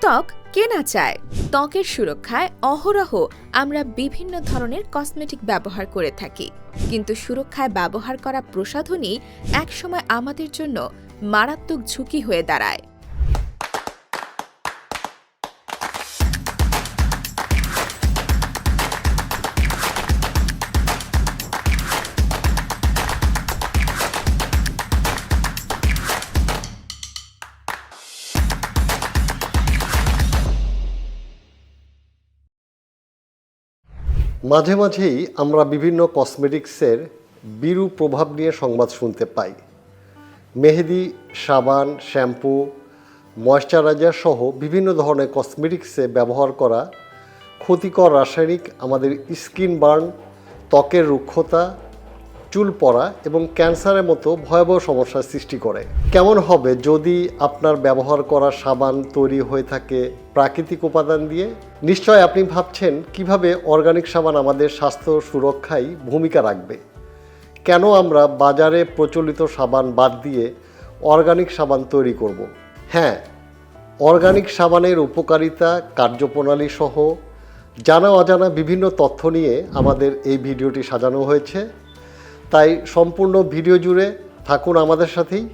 ত্বক কে না চায়। ত্বকের সুরক্ষায় অহরহ আমরা বিভিন্ন ধরনের কসমেটিক ব্যবহার করে থাকি। কিন্তু সুরক্ষায় ব্যবহার করা প্রসাধনী একসময় আমাদের জন্য মারাত্মক ঝুঁকি হয়ে দাঁড়ায়। মাঝে মাঝেই আমরা বিভিন্ন কসমেটিক্সের বিরূপ প্রভাব নিয়ে সংবাদ শুনতে পাই। মেহেদি, সাবান, শ্যাম্পু, ময়শ্চারাইজার সহ বিভিন্ন ধরনের কসমেটিক্সে ব্যবহার করা ক্ষতিকর রাসায়নিক আমাদের স্কিন বার্ন, ত্বকের রুক্ষতা চুল পড়া এবং ক্যান্সারের মতো ভয়াবহ সমস্যার সৃষ্টি করে। কেমন হবে যদি আপনার ব্যবহার করা সাবান তৈরি হয়ে থাকে প্রাকৃতিক উপাদান দিয়ে? নিশ্চয় আপনি ভাবছেন কীভাবে অর্গানিক সাবান আমাদের স্বাস্থ্য সুরক্ষায় ভূমিকা রাখবে? কেন আমরা বাজারে প্রচলিত সাবান বাদ দিয়ে অর্গানিক সাবান তৈরি করব? হ্যাঁ অর্গানিক সাবানের উপকারিতা কার্যপ্রণালী সহ জানা অজানা বিভিন্ন তথ্য নিয়ে আমাদের এই ভিডিওটি সাজানো হয়েছে। তাই সম্পূর্ণ ভিডিও জুড়ে থাকুন আমাদের সাথেই।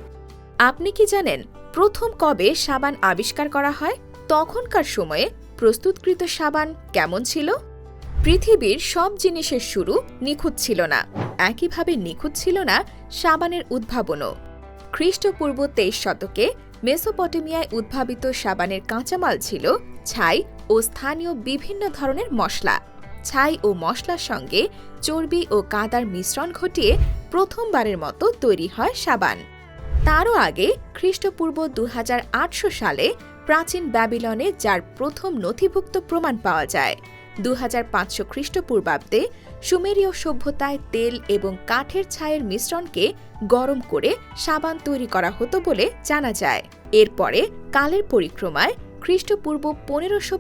আপনি কি জানেন, প্রথম কবে সাবান আবিষ্কার করা হয়? তখনকার সময়ে প্রস্তুতকৃত সাবান কেমন ছিল? পৃথিবীর সব জিনিসের শুরু নিখুঁত ছিল না। একইভাবে নিখুঁত ছিল না সাবানের উদ্ভাবনও। খ্রিস্টপূর্ব তেইশ শতকে মেসোপটেমিয়ায় উদ্ভাবিত সাবানের কাঁচামাল ছিল ছাই ও স্থানীয় বিভিন্ন ধরনের মশলা। ছাই ও মশলার সঙ্গে চর্বি ও কাদার মিশ্রণ ঘটিয়ে প্রথমবারের মতো তৈরি হয় সাবান। তারও আগে খ্রিস্টপূর্ব দু হাজার আটশো সালে প্রাচীন ব্যাবিলনে যার প্রথম নথিভুক্ত প্রমাণ পাওয়া যায় দু হাজার পাঁচশো খ্রিস্টপূর্বাব্দে সুমেরীয় সভ্যতায় তেল এবং কাঠের ছায়ের মিশ্রণকে গরম করে সাবান তৈরি করা হতো বলে জানা যায়। এরপরে কালের পরিক্রমায় খ্রিস্টপূর্ব পনেরোশো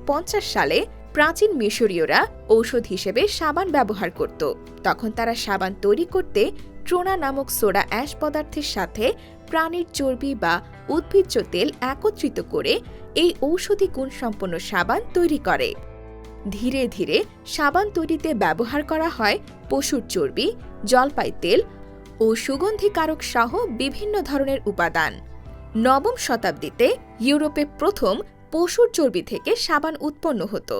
সালে প্রাচীন মিশরীয়রা ঔষধ হিসেবে সাবান ব্যবহার করত। তখন তারা সাবান তৈরি করতে ট্রোনা নামক সোডা অ্যাশ পদার্থের সাথে প্রাণীর চর্বি বা উদ্ভিজ্জ তেল একত্রিত করে এই ঔষধি গুণসম্পন্ন সাবান তৈরি করে। ধীরে ধীরে সাবান তৈরিতে ব্যবহার করা হয় পশুর চর্বি, জলপাই তেল ও সুগন্ধিকারক সহ বিভিন্ন ধরনের উপাদান। নবম শতাব্দীতে ইউরোপে প্রথম পশুর চর্বি থেকে সাবান উৎপন্ন হতো।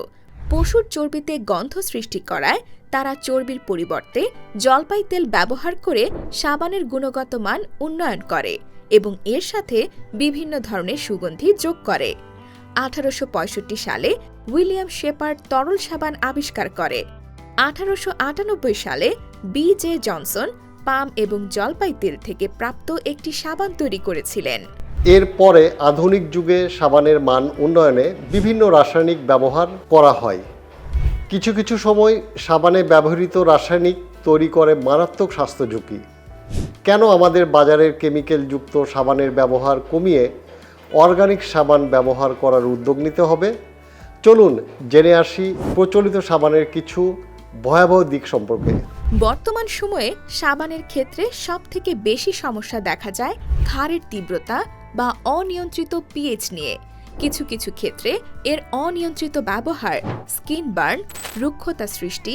পশুর চর্বিতে গন্ধ সৃষ্টি করায় তারা চর্বির পরিবর্তে জলপাই তেল ব্যবহার করে সাবানের গুণগত মান উন্নয়ন করে এবং এর সাথে বিভিন্ন ধরনের সুগন্ধি যোগ করে। আঠারোশো পঁয়ষট্টি সালে উইলিয়াম শেপার্ড তরল সাবান আবিষ্কার করে। আঠারোশো আটানব্বই সালে বি জে জনসন পাম এবং জলপাই তেল থেকে প্রাপ্ত একটি সাবান তৈরি করেছিলেন। এরপরে আধুনিক যুগে সাবানের মান উন্নয়নে বিভিন্ন রাসায়নিক ব্যবহার করা হয়। কিছু কিছু সময় সাবানে ব্যবহৃত রাসায়নিক তৈরি করে মারাত্মক স্বাস্থ্য ঝুঁকি। কেন আমাদের বাজারের কেমিক্যালযুক্ত সাবানের ব্যবহার কমিয়ে অর্গানিক সাবান ব্যবহার করার উদ্যোগ নিতে হবে? চলুন জেনে আসি প্রচলিত সাবানের কিছু ভয়াবহ দিক সম্পর্কে। বর্তমান সময়ে সাবানের ক্ষেত্রে সবথেকে বেশি সমস্যা দেখা যায় ক্ষারের তীব্রতা বা অনিয়ন্ত্রিত পিএইচ নিয়ে। কিছু কিছু ক্ষেত্রে এর অনিয়ন্ত্রিত ব্যবহার স্কিন বার্ন রুক্ষতা সৃষ্টি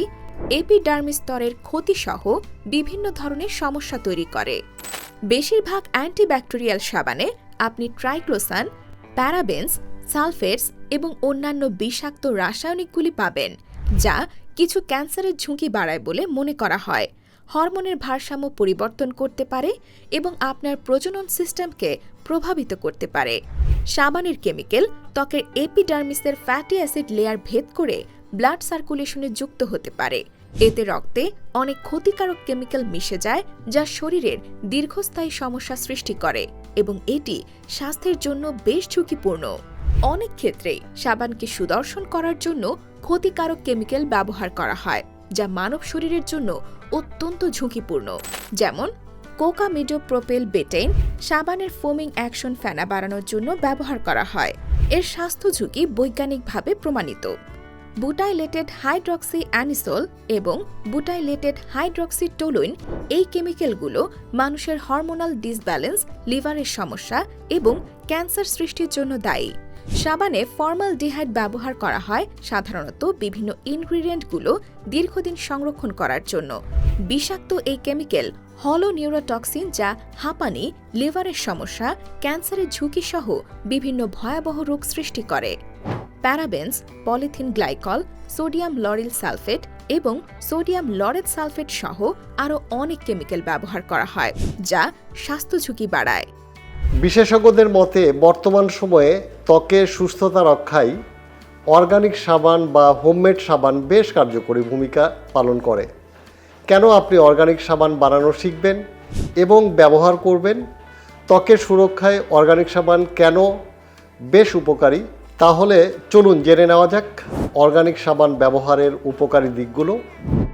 এপিডার্মিস স্তরের ক্ষতিসহ বিভিন্ন ধরনের সমস্যা তৈরি করে। বেশিরভাগ অ্যান্টিব্যাকটেরিয়াল সাবানে আপনি ট্রাইক্লোসান প্যারাবেন্স সালফেটস এবং অন্যান্য বিষাক্ত রাসায়নিকগুলি পাবেন, যা কিছু ক্যান্সারের ঝুঁকি বাড়ায় বলে মনে করা হয়। হরমোনের ভারসাম্য পরিবর্তন করতে পারে এবং আপনার প্রজনন সিস্টেমকে প্রভাবিত করতে পারে। সাবানের কেমিক্যাল ত্বকের এপিডার্মিসের ফ্যাটি অ্যাসিড লেয়ার ভেদ করে ব্লাড সার্কুলেশনে যুক্ত হতে পারে। এতে রক্তে অনেক ক্ষতিকারক কেমিক্যাল মিশে যায় যা শরীরের দীর্ঘস্থায়ী সমস্যা সৃষ্টি করে এবং এটি স্বাস্থ্যের জন্য বেশ ঝুঁকিপূর্ণ। অনেক ক্ষেত্রেই সাবানকে সুদর্শন করার জন্য ক্ষতিকারক কেমিক্যাল ব্যবহার করা হয়। যা মানব শরীরের জন্য অত্যন্ত ঝুঁকিপূর্ণ, যেমন কোকা কোকামিডোপ্রোপেল বেটেন সাবানের ফোমিং অ্যাকশন ফেনা বাড়ানোর জন্য ব্যবহার করা হয়। এর স্বাস্থ্য ঝুঁকি বৈজ্ঞানিকভাবে প্রমাণিত। বুটাইলেটেড হাইড্রক্সি অ্যানিসোল এবং বুটাইলেটেড হাইড্রক্সি টোলুইন এই কেমিক্যালগুলো মানুষের হরমোনাল ডিসব্যালেন্স, লিভারের সমস্যা এবং ক্যান্সার সৃষ্টির জন্য দায়ী। সাবানে ফর্মাল ডিহাইড ব্যবহার করা হয়, সাধারণত বিভিন্ন ইনগ্রিডিয়েন্টগুলো দীর্ঘদিন সংরক্ষণ করার জন্য। বিষাক্ত এই কেমিক্যাল হলো নিউরোটক্সিন যা হাঁপানি, লিভারের সমস্যা, ক্যান্সারের ঝুঁকি সহ বিভিন্ন ভয়াবহ রোগ সৃষ্টি করে। Parabens, polythene glycol, sodium lauryl sulphate এবং সোডিয়াম লরেট সালফেট সহ আরও অনেক কেমিক্যাল ব্যবহার করা হয়, যা স্বাস্থ্য ঝুঁকি বাড়ায়। বিশেষজ্ঞদের মতে বর্তমান সময়ে ত্বকের সুস্থতা রক্ষায় অর্গানিক সাবান বা হোমমেড সাবান বেশ কার্যকরী ভূমিকা পালন করে। কেন আপনি অর্গানিক সাবান বানানো শিখবেন এবং ব্যবহার করবেন? ত্বকের সুরক্ষায় অর্গানিক সাবান কেন বেশ উপকারী? তাহলে চলুন জেনে নেওয়া যাক অর্গানিক সাবান ব্যবহারের উপকারী দিকগুলো।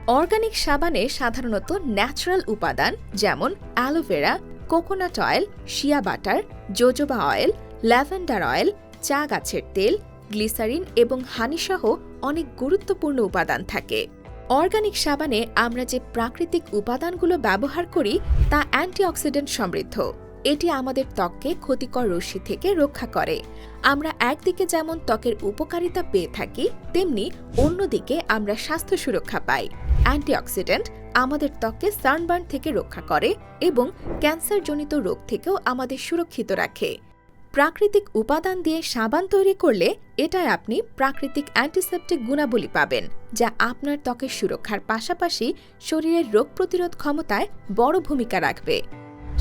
অর্গানিক সাবানে সাধারণত ন্যাচারাল উপাদান যেমন aloe vera, coconut oil, shea butter, jojoba oil, lavender oil চা গাছের তেল, গ্লিসারিন এবং হানিসহ অনেক গুরুত্বপূর্ণ উপাদান থাকে। অর্গানিক সাবানে আমরা যে প্রাকৃতিক উপাদানগুলো ব্যবহার করি, তা অ্যান্টিঅক্সিডেন্ট সমৃদ্ধ। এটি আমাদের ত্বককে ক্ষতিকর রশ্মি থেকে রক্ষা করে। আমরা একদিকে যেমন ত্বকের উপকারিতা পেয়ে থাকি, তেমনি অন্যদিকে আমরা স্বাস্থ্য সুরক্ষা পাই। অ্যান্টিঅক্সিডেন্ট আমাদের ত্বককে সানবার্ন থেকে রক্ষা করে এবং ক্যান্সারজনিত রোগ থেকেও আমাদের সুরক্ষিত রাখে। প্রাকৃতিক উপাদান দিয়ে সাবান তৈরি করলে এটায় আপনি প্রাকৃতিক অ্যান্টিসেপ্টিক গুণাবলী পাবেন, যা আপনার ত্বকের সুরক্ষার পাশাপাশি শরীরের রোগ প্রতিরোধ ক্ষমতায় বড় ভূমিকা রাখবে।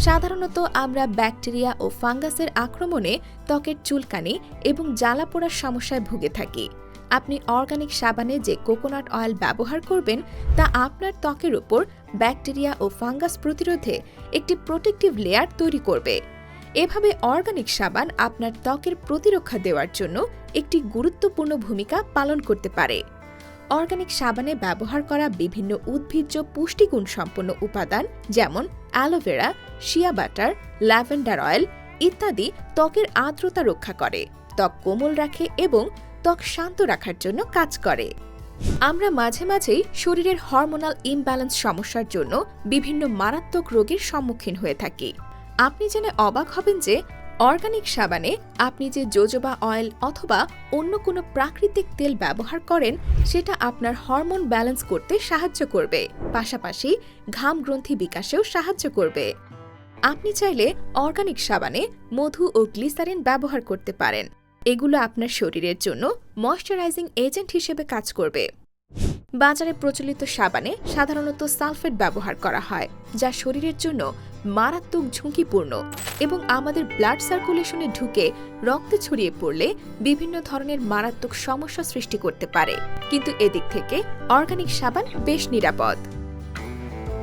সাধারণত আমরা ব্যাকটেরিয়া ও ফাঙ্গাসের আক্রমণে ত্বকের চুলকানি এবং জ্বালা পোড়ার সমস্যায় ভুগে থাকি। আপনি অর্গানিক সাবানে যে কোকোনাট অয়েল ব্যবহার করবেন, তা আপনার ত্বকের উপর ব্যাকটেরিয়া ও ফাঙ্গাস প্রতিরোধে একটি প্রোটেক্টিভ লেয়ার তৈরি করবে। এভাবে অর্গানিক সাবান আপনার ত্বকের প্রতিরক্ষা দেওয়ার জন্য একটি গুরুত্বপূর্ণ ভূমিকা পালন করতে পারে। অর্গানিক সাবানে ব্যবহার করা বিভিন্ন উদ্ভিজ্জ পুষ্টিগুণ সম্পন্ন উপাদান যেমন aloe vera, shea butter, lavender oil ইত্যাদি ত্বকের আর্দ্রতা রক্ষা করে, ত্বক কোমল রাখে এবং ত্বক শান্ত রাখার জন্য কাজ করে। আমরা মাঝে মাঝেই শরীরের হরমোনাল ইমব্যালেন্স সমস্যার জন্য বিভিন্ন মারাত্মক রোগের সম্মুখীন হয়ে থাকি। আপনি জেনে অবাক হবেন যে অর্গানিক সাবানে আপনি যে জোজোবা অয়েল অথবা অন্য কোনো প্রাকৃতিক তেল ব্যবহার করেন, সেটা আপনার হরমোন ব্যালেন্স করতে সাহায্য করবে। পাশাপাশি ঘাম গ্রন্থি বিকাশেও সাহায্য করবে। আপনি চাইলে অর্গানিক সাবানে মধু ও গ্লিসারিন ব্যবহার করতে পারেন। এগুলো আপনার শরীরের জন্য ময়শ্চারাইজিং এজেন্ট হিসেবে কাজ করবে। বাজারে প্রচলিত সাবানে সাধারণত সালফেট ব্যবহার করা হয়, যা শরীরের জন্য মারাত্মক ঝুঁকিপূর্ণ এবং আমাদের ব্লাড সার্কুলেশনে ঢুকে রক্তে ছড়িয়ে পড়লে বিভিন্ন ধরনের মারাত্মক সমস্যা সৃষ্টি করতে পারে। কিন্তু এদিক থেকে অর্গানিক সাবান বেশ নিরাপদ।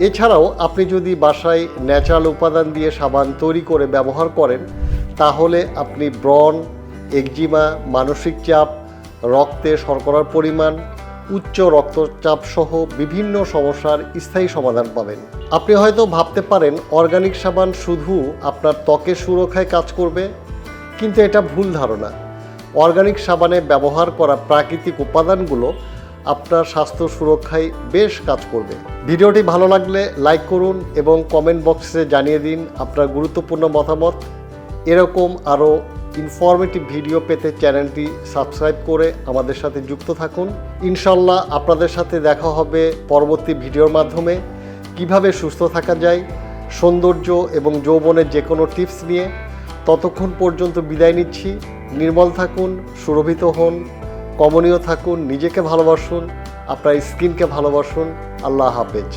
এছাড়াও আপনি যদি বাসায় ন্যাচারাল উপাদান দিয়ে সাবান তৈরি করে ব্যবহার করেন, তাহলে আপনি ব্রণ, একজিমা, মানসিক চাপ, রক্তে শর্করার পরিমাণ উচ্চ রক্তচাপ সহ বিভিন্ন সমস্যার স্থায়ী সমাধান পাবেন। আপনি হয়তো ভাবতে পারেন, অর্গানিক সাবান শুধু আপনার ত্বকের সুরক্ষায় কাজ করবে, কিন্তু এটা ভুল ধারণা। অর্গানিক সাবানে ব্যবহার করা প্রাকৃতিক উপাদানগুলো আপনার স্বাস্থ্য সুরক্ষায় বেশ কাজ করবে। ভিডিওটি ভালো লাগলে লাইক করুন এবং কমেন্ট বক্সে জানিয়ে দিন আপনার গুরুত্বপূর্ণ মতামত। এরকম আরও ইনফরমেটিভ ভিডিও পেতে চ্যানেলটি সাবস্ক্রাইব করে আমাদের সাথে যুক্ত থাকুন। ইনশাল্লাহ আপনাদের সাথে দেখা হবে পরবর্তী ভিডিওর মাধ্যমে। কীভাবে সুস্থ থাকা যায়, সৌন্দর্য এবং যৌবনের যে কোনো টিপস নিয়ে। ততক্ষণ পর্যন্ত বিদায় নিচ্ছি। নির্মল থাকুন, সুরভিত হন, কমনীয় থাকুন, নিজেকে ভালোবাসুন, আপনার স্কিনকে ভালোবাসুন। আল্লাহ হাফেজ।